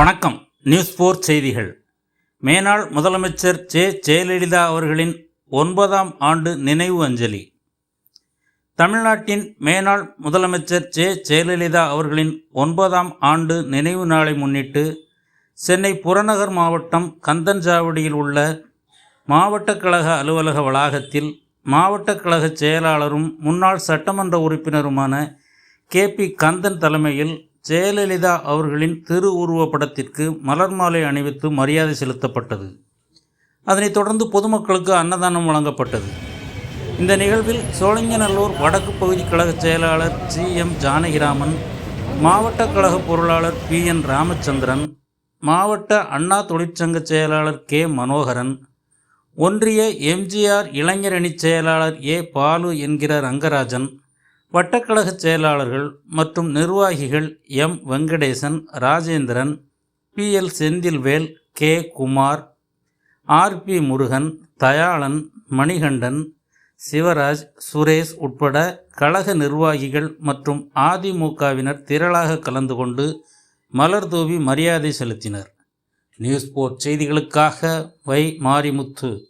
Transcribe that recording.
வணக்கம். நியூஸ் போர் செய்திகள். மேனாள் முதலமைச்சர் ஜே. ஜெயலலிதா அவர்களின் ஒன்பதாம் ஆண்டு நினைவு அஞ்சலி. தமிழ்நாட்டின் மேனாள் முதலமைச்சர் ஜே. ஜெயலலிதா அவர்களின் ஒன்பதாம் ஆண்டு நினைவு நாளை முன்னிட்டு சென்னை புறநகர் மாவட்டம் கந்தன்சாவடியில் உள்ள மாவட்ட கழக அலுவலக வளாகத்தில் மாவட்ட கழக செயலாளரும் முன்னாள் சட்டமன்ற உறுப்பினருமான கே. பி. கந்தன் தலைமையில் ஜெயலலிதா அவர்களின் திருவுருவப்படத்திற்கு மலர் மாலை அணிவித்து மரியாதை செலுத்தப்பட்டது. அதனைத் தொடர்ந்து பொதுமக்களுக்கு அன்னதானம் வழங்கப்பட்டது. இந்த நிகழ்வில் சோழிங்கநல்லூர் வடக்கு பகுதி கழக செயலாளர் ஜி எம். ஜானகிராமன் மாவட்ட கழக பொருளாளர் பி. என். ராமச்சந்திரன் மாவட்ட அண்ணா தொழிற்சங்க செயலாளர் கே. மனோகரன் ஒன்றிய எம்ஜிஆர் இளைஞரணி செயலாளர் ஏ. பாலு என்கிற ரங்கராஜன் வட்டக்கழக செயலாளர்கள் மற்றும் நிர்வாகிகள் M. Venkatesan Rajendran P. L. Senthilvel K. Kumar R. P. Murugan Dayalan Manikandan Sivaraj Suresh உட்பட கழக நிர்வாகிகள் மற்றும் அதிமுகவினர் திரளாக கலந்து கொண்டு மலர் தூவி மரியாதை செலுத்தினர். நியூஸ் போர்ட் செய்திகளுக்காக வை. மாரிமுத்து.